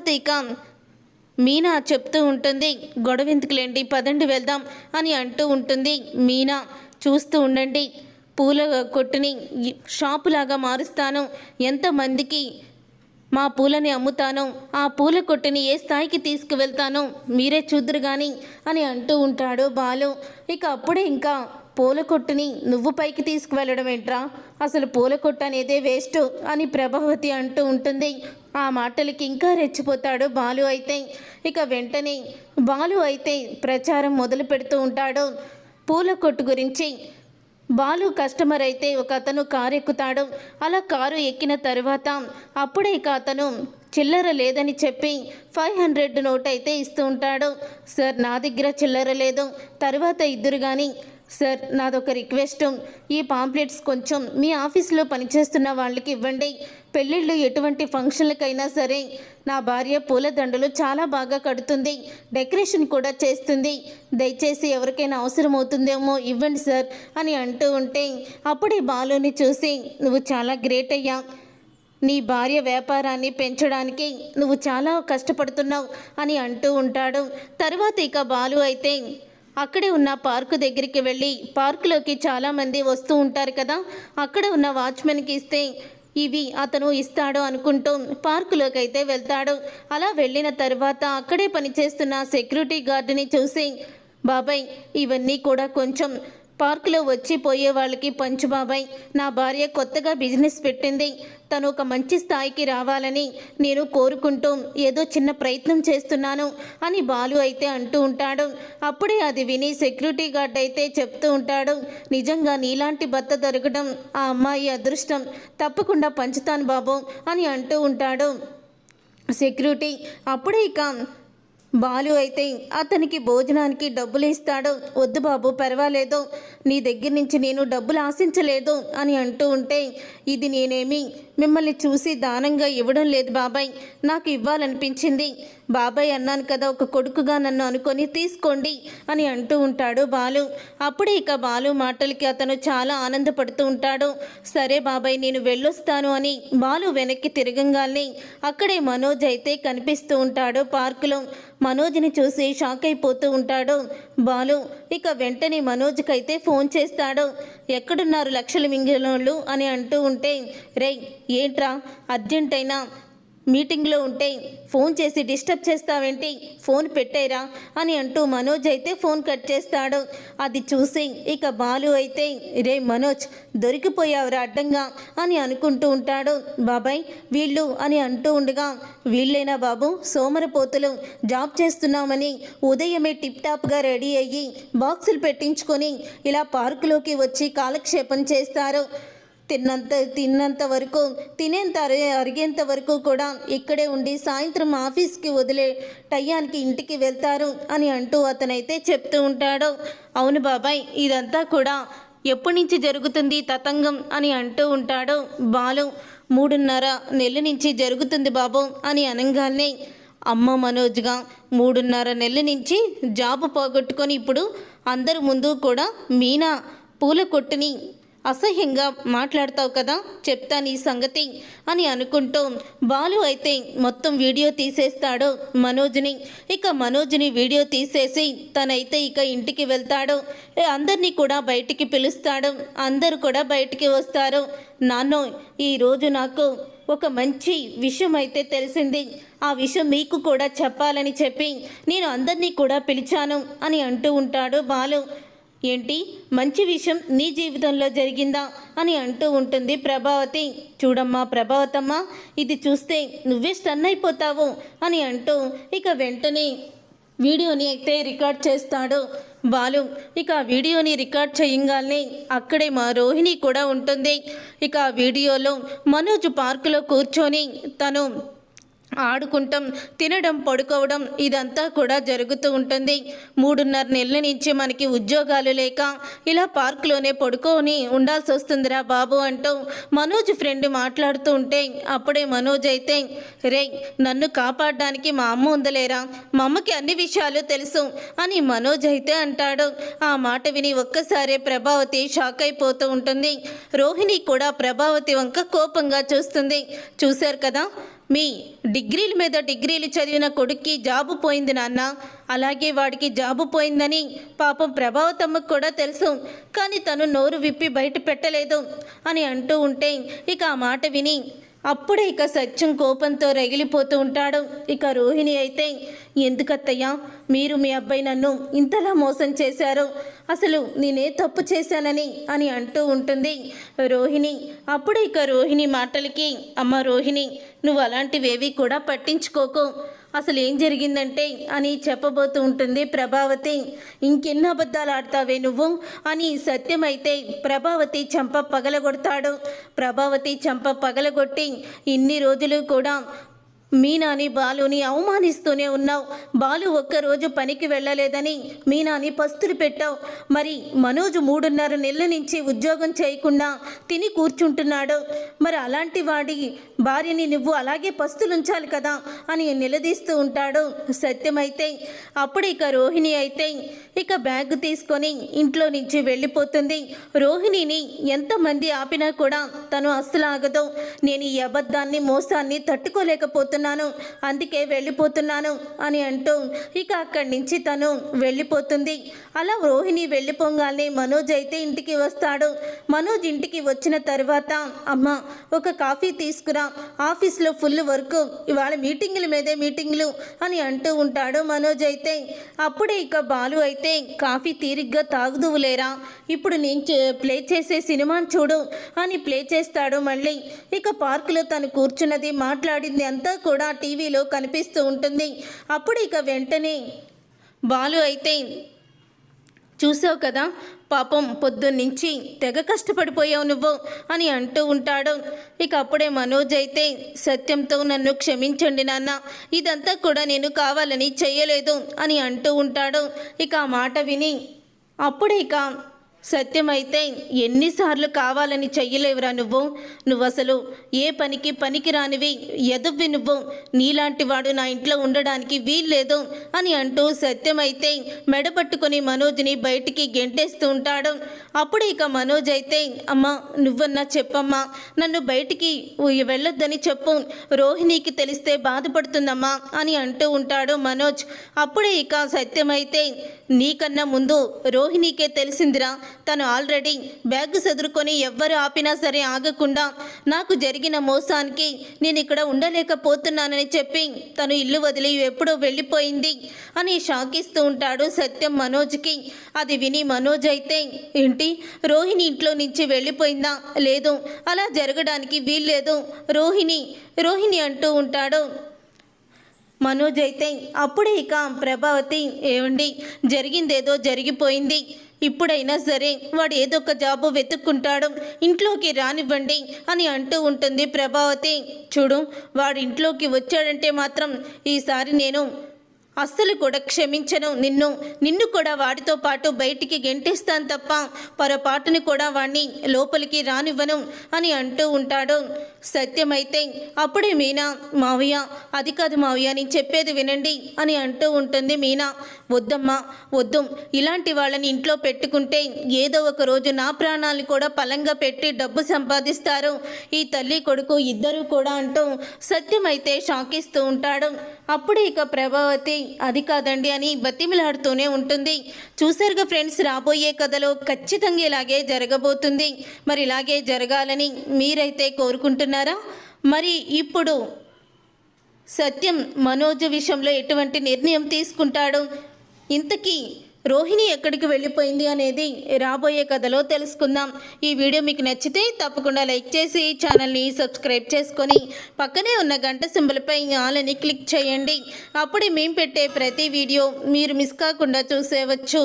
తర్వాత ఇక మీనా చెప్తూ ఉంటుంది గొడవ ఎందుకులేండి పదండి వెళ్దాం అని అంటూ ఉంటుంది మీనా. చూస్తూ ఉండండి పూల కొట్టుని షాపులాగా మారుస్తాను ఎంతమందికి మా పూలని అమ్ముతాను ఆ పూల కొట్టుని ఏ స్థాయికి తీసుకువెళ్తాను మీరే చూద్దరు కానీ అని అంటూ ఉంటాడు బాలు. ఇక అప్పుడే ఇంకా పూల కొట్టుని నువ్వు పైకి తీసుకువెళ్ళడం ఏంట్రా? అసలు పూల కొట్టు అనేదే వేస్ట్ అని ప్రభావతి అంటూ ఉంటుంది. ఆ మాటలకి ఇంకా రెచ్చిపోతాడు బాలు అయితే. ఇక వెంటనే బాలు అయితే ప్రచారం మొదలు పెడుతూ ఉంటాడు. పూల కొట్టు గురించి బాలు కస్టమర్ అయితే ఒక అతను కారు ఎక్కుతాడు. అలా కారు ఎక్కిన తర్వాత అప్పుడే ఇక అతను చిల్లర లేదని చెప్పి ఫైవ్ హండ్రెడ్ నోట్ అయితే ఇస్తూ ఉంటాడు. సార్ నా దగ్గర చిల్లర లేదు. తర్వాత ఇద్దరు కానీ సార్ నాదొక రిక్వెస్ట్. ఈ పాంప్లెట్స్ కొంచెం మీ ఆఫీస్లో పనిచేస్తున్న వాళ్ళకి ఇవ్వండి. పెళ్ళిళ్ళు ఎటువంటి ఫంక్షన్లకైనా సరే నా భార్య పూలదండలు చాలా బాగా కడుతుంది. డెకరేషన్ కూడా చేస్తుంది. దయచేసి ఎవరికైనా అవసరం అవుతుందేమో ఇవ్వండి సార్ అని అంటూ ఉంటే అప్పుడే బాలుని చూసి నువ్వు చాలా గ్రేట్ అయ్యా. నీ భార్య వ్యాపారాన్ని పెంచడానికి నువ్వు చాలా కష్టపడుతున్నావు అని అంటూ ఉంటాడు. తర్వాత ఇక బాలు అయితే అక్కడే ఉన్న పార్కు దగ్గరికి వెళ్ళి పార్కులోకి చాలామంది వస్తూ ఉంటారు కదా. అక్కడ ఉన్న వాచ్మెన్కి ఇస్తే ఇవి అతను ఇస్తాడు అనుకుంటూ పార్కులోకి అయితే వెళ్తాడు. అలా వెళ్ళిన తర్వాత అక్కడే పనిచేస్తున్న సెక్యూరిటీ గార్డుని చూసి బాబాయ్ ఇవన్నీ కూడా కొంచెం పార్కులో వచ్చి పోయే వాళ్ళకి పంచు బాబాయ్ నా భార్య కొత్తగా బిజినెస్ పెట్టింది. తను ఒక మంచి స్థాయికి రావాలని నేను కోరుకుంటూ ఏదో చిన్న ప్రయత్నం చేస్తున్నాను అని బాలు అయితే అంటూ ఉంటాడు. అప్పుడే అది విని సెక్యూరిటీ గార్డ్ అయితే చెప్తూ ఉంటాడు నిజంగా నీలాంటి భర్త దొరకడం ఆ అమ్మాయి అదృష్టం. తప్పకుండా పంచుతాను బాబు అని అంటూ ఉంటాడు. సెక్యూరిటీ అప్పుడే ఇక బాలు అయితే అతనికి భోజనానికి డబ్బులు ఇస్తాడు. వద్దు బాబు పర్వాలేదు. నీ దగ్గర నుంచి నేను డబ్బులు ఆశించలేదు అని అంటూ ఉంటే ఇది నేనేమి? మిమ్మల్ని చూసి దానంగా ఇవ్వడం లేదు బాబాయ్. నాకు ఇవ్వాలనిపించింది. బాబాయ్ అన్నాను కదా ఒక కొడుకుగా నన్ను అనుకొని తీసుకోండి అని అంటూ ఉంటాడు బాలు. అప్పుడే ఇక బాలు మాటలకి అతను చాలా ఆనందపడుతూ ఉంటాడు. సరే బాబాయ్ నేను వెళ్ళొస్తాను అని బాలు వెనక్కి తిరగంగానే అక్కడే మనోజ్ అయితే కనిపిస్తూ ఉంటాడు పార్కులో. మనోజ్ని చూసి షాక్ అయిపోతూ ఉంటాడు బాలు. ఇక వెంటనే మనోజ్కైతే ఫోన్ చేస్తాడు. ఎక్కడున్నారు లక్షల మింగినోళ్ళు అని అంటూ ఉంటే రేయ్ ఏంట్రా? అర్జెంట్ అయినా మీటింగ్లో ఉంటే ఫోన్ చేసి డిస్టర్బ్ చేస్తావేంటి? ఫోన్ పెట్టేరా? అని అంటూ మనోజ్ అయితే ఫోన్ కట్ చేస్తాడు. అది చూసి ఇక బాలు అయితే రే మనోజ్ దొరికిపోయావురా అడ్డంగా అని అనుకుంటూ ఉంటాడు. బాబాయ్ వీళ్ళు అని అంటూ ఉండగా వీళ్ళేనా బాబు? సోమరపోతులు జాబ్ చేస్తున్నామని ఉదయమే టిప్ టాప్గా రెడీ అయ్యి బాక్సులు పెట్టించుకొని ఇలా పార్కులోకి వచ్చి కాలక్షేపం చేస్తారు. తిన్నంత తిన్నంత వరకు తినేంత అరిగేంత వరకు కూడా ఇక్కడే ఉండి సాయంత్రం ఆఫీస్కి వదిలే టయానికి ఇంటికి వెళ్తారు అని అంటూ అతనైతే చెప్తూ ఉంటాడు. అవును బాబాయ్ ఇదంతా కూడా ఎప్పటి నుంచి జరుగుతుంది తతంగం అని అంటూ ఉంటాడు. బాలు మూడున్నర నెల నుంచి జరుగుతుంది బాబు అని అనగానే అమ్మ మనోజ్గా మూడున్నర నెల నుంచి జాబ్ పోగొట్టుకొని ఇప్పుడు అందరి ముందు కూడా మీనా పూల కొట్టుని అసహ్యంగా మాట్లాడతావు కదా చెప్తాను ఈ సంగతి అని అనుకుంటూ బాలు అయితే మొత్తం వీడియో తీసేస్తాడు మనోజ్ని. ఇక మనోజ్ని వీడియో తీసేసి తనైతే ఇక ఇంటికి వెళ్తాడు. అందరినీ కూడా బయటికి పిలుస్తాడు. అందరూ కూడా బయటికి వస్తారు. నాన్నో ఈరోజు నాకు ఒక మంచి విషయం అయితే తెలిసింది. ఆ విషయం మీకు కూడా చెప్పాలని చెప్పి నేను అందరినీ కూడా పిలిచాను అని అంటూ ఉంటాడు బాలు. ఏంటి? మంచి విషయం నీ జీవితంలో జరిగిందా? అని అంటూ ఉంటుంది ప్రభావతి. చూడమ్మా ప్రభావతమ్మ ఇది చూస్తే నువ్వే స్టన్ అయిపోతావు అని అంటూ ఇక వెంటనే వీడియోని అయితే రికార్డ్ చేస్తాడు బాలు. ఇక ఆ వీడియోని రికార్డ్ చేయంగానే అక్కడే మా రోహిణి కూడా ఉంటుంది. ఇక ఆ వీడియోలో మనోజ్ పార్కులో కూర్చొని తను ఆడుకుంటాం తినడం పడుకోవడం ఇదంతా కూడా జరుగుతూ ఉంటుంది. మూడున్నర నెలల నుంచి మనకి ఉద్యోగాలు లేక ఇలా పార్కులోనే పడుకొని ఉండాల్సి వస్తుందిరా బాబు అంటూ మనోజ్ ఫ్రెండ్ మాట్లాడుతూ ఉంటే అప్పుడే మనోజ్ అయితే రే నన్ను కాపాడడానికి మా అమ్మ ఉందలేరా? మా అమ్మకి అన్ని విషయాలు తెలుసు అని మనోజ్ అయితే అంటాడు. ఆ మాట విని ఒక్కసారే ప్రభావతి షాక్ అయిపోతూ ఉంటుంది. రోహిణి కూడా ప్రభావతి వంక కోపంగా చూస్తుంది. చూశారు కదా మీ డిగ్రీల మీద డిగ్రీలు చదివిన కొడుక్కి జాబు పోయింది నాన్న. అలాగే వాడికి జాబు పోయిందని పాపం ప్రభావతమ్మకు కూడా తెలుసు. కానీ తను నోరు విప్పి బయట పెట్టలేదు అని అంటూ ఉంటే ఇక ఆ మాట విని అప్పుడే ఇక సత్యం కోపంతో రగిలిపోతూ ఉంటాడు. ఇక రోహిణి అయితే ఎందుకత్తయ్యా మీరు మీ అబ్బాయి నన్ను ఇంతలా మోసం చేశారు. అసలు నేనే తప్పు చేశానని అని అంటూ ఉంటుంది రోహిణి. అప్పుడు ఇక రోహిణి మాటలకి అమ్మ రోహిణి నువ్వు అలాంటివేవి కూడా పట్టించుకోకు. అసలు ఏం జరిగిందంటే అని చెప్పబోతూ ఉంటుంది ప్రభావతి. ఇంకెన్ని అబద్ధాలు ఆడతావే నువ్వు? అని సత్యమైతే ప్రభావతి చంప పగలగొడతాడు. ప్రభావతి చంప పగలగొట్టి ఇన్ని రోజులు కూడా మీనాని బాలుని అవమానిస్తూనే ఉన్నావు. బాలు ఒక్కరోజు పనికి వెళ్ళలేదని మీనాని పస్తులు పెట్టావు. మరి మనోజ్ మూడున్నర నెలల నుంచి ఉద్యోగం చేయకుండా తిని కూర్చుంటున్నాడు. మరి అలాంటి వాడి భార్యని నువ్వు అలాగే పస్తులు ఉంచాలి కదా అని నిలదీస్తూ ఉంటాడు సత్యమైతే. అప్పుడు ఇక రోహిణి అయితే ఇక బ్యాగ్ తీసుకొని ఇంట్లో నుంచి వెళ్ళిపోతుంది. రోహిణిని ఎంతమంది ఆపినా కూడా తను అస్సలు ఆగదు నేను ఈ అబద్ధాన్ని మోసాన్ని తట్టుకోలేకపోతున్నాను. అందుకే వెళ్ళిపోతున్నాను అని అంటూ ఇక అక్కడి నుంచి తను వెళ్ళిపోతుంది. అలా రోహిణి వెళ్ళిపోగానే మనోజ్ అయితే ఇంటికి వస్తాడు. మనోజ్ ఇంటికి వచ్చిన తర్వాత అమ్మ ఒక కాఫీ తీసుకురా ఆఫీస్లో ఫుల్ వర్క్ ఇవాళ మీటింగుల మీదే మీటింగులు అని అంటూ ఉంటాడు మనోజ్ అయితే. అప్పుడే ఇక బాలు అయితే కాఫీ తీరిగ్గా తాగుదువులేరా ఇప్పుడు నేను ప్లే చేసే సినిమాను చూడు అని ప్లే చేస్తాడు మళ్ళీ. ఇక పార్కులో తను కూర్చున్నది మాట్లాడింది అంతా కూడా టీవీలో కనిపిస్తూ ఉంటుంది. అప్పుడు ఇక వెంటనే బాలు అయితే చూసావు కదా పాపం పొద్దున్నుంచి తెగ కష్టపడిపోయావు నువ్వు అని అంటూ ఉంటాడు. ఇక అప్పుడే మనోజ్ అయితే సత్యంతో నన్ను క్షమించండి నాన్న ఇదంతా కూడా నేను కావాలని చేయలేదు అని అంటూ ఉంటాడు. ఇక ఆ మాట విని అప్పుడే ఇక సత్యమైతే ఎన్నిసార్లు కావాలని చెయ్యలేవురా నువ్వు. నువ్వు అసలు ఏ పనికి పనికిరానివి. రానివి నువ్వు. నీలాంటి వాడు నా ఇంట్లో ఉండడానికి వీల్లేదు అని అంటూ సత్యమైతే మెడపట్టుకుని మనోజ్ని బయటికి గెంటేస్తూ ఉంటాడు. అప్పుడు ఇక మనోజ్ అయితే అమ్మా నువ్వన్నా చెప్పమ్మా. నన్ను బయటికి వెళ్ళొద్దని చెప్పు. రోహిణికి తెలిస్తే బాధపడుతుందమ్మా అని అంటూ ఉంటాడు మనోజ్. అప్పుడే ఇక సత్యమైతే నీకన్నా ముందు రోహిణికే తెలిసిందిరా. తను ఆల్రెడీ బ్యాగ్ సదురుకొని ఎవ్వరు ఆపినా సరే ఆగకుండా నాకు జరిగిన మోసానికి నేను ఇక్కడ ఉండలేకపోతున్నానని చెప్పి తను ఇల్లు వదిలి ఎప్పుడో వెళ్ళిపోయింది అని షాకిస్తూ ఉంటాడు సత్యం మనోజ్కి. అది విని మనోజ్ అయితే ఏంటి? రోహిణి ఇంట్లో నుంచి వెళ్ళిపోయిందా? లేదు. అలా జరగడానికి వీల్లేదు. రోహిణి రోహిణి అంటూ ఉంటాడు. మనోజ్ అయితే అప్పుడే ఇక ప్రభావతి ఏమండి జరిగిందేదో జరిగిపోయింది. ఇప్పుడైనా సరే వాడు ఏదో ఒక జాబు వెతుక్కుంటాడు. ఇంట్లోకి రానివ్వండి అని అంటూ ఉంటుంది ప్రభావతి. చూడు వాడి ఇంట్లోకి వచ్చాడంటే మాత్రం ఈసారి నేను అస్సలు కూడా క్షమించను. నిన్ను నిన్ను కూడా వాడితో పాటు బయటికి గెంటేస్తాను తప్ప పొరపాటుని కూడా వాణ్ణి లోపలికి రానివ్వను అని అంటూ ఉంటాడు. సత్యమైతే అప్పుడే మీనా మావయ్య అది కాదు మావయ్య నేను చెప్పేది వినండి అని అంటూ ఉంటుంది మీనా. వద్దమ్మా వద్దు. ఇలాంటి వాళ్ళని ఇంట్లో పెట్టుకుంటే ఏదో ఒక రోజు నా ప్రాణాలు కూడా పలంగా పెట్టి డబ్బు సంపాదిస్తారు. ఈ తల్లి కొడుకు ఇద్దరు కూడా అంటూ సత్యమైతే షాకిస్తూ ఉంటాడు. అప్పుడు ఇక ప్రభావతి అది కాదండి అని బతిమిలాడుతూనే ఉంటుంది. చూసారుగా ఫ్రెండ్స్ రాబోయే కథలో ఖచ్చితంగా ఇలాగే జరగబోతుంది. మరి ఇలాగే జరగాలని మీరైతే కోరుకుంటున్నారా? మరి ఇప్పుడు సత్యం మనోజ్ విషయంలో ఎటువంటి నిర్ణయం తీసుకుంటాడు? ఇంతకీ రోహిణి ఎక్కడికి వెళ్ళిపోయింది అనేది రాబోయే కథలో తెలుసుకుందాం. ఈ వీడియో మీకు నచ్చితే తప్పకుండా లైక్ చేసి ఛానల్ని సబ్స్క్రైబ్ చేసుకొని పక్కనే ఉన్న గంట సింబల్పై ఆలని క్లిక్ చేయండి. అప్పుడే మేము పెట్టే ప్రతి వీడియో మీరు మిస్ కాకుండా చూసేవచ్చు.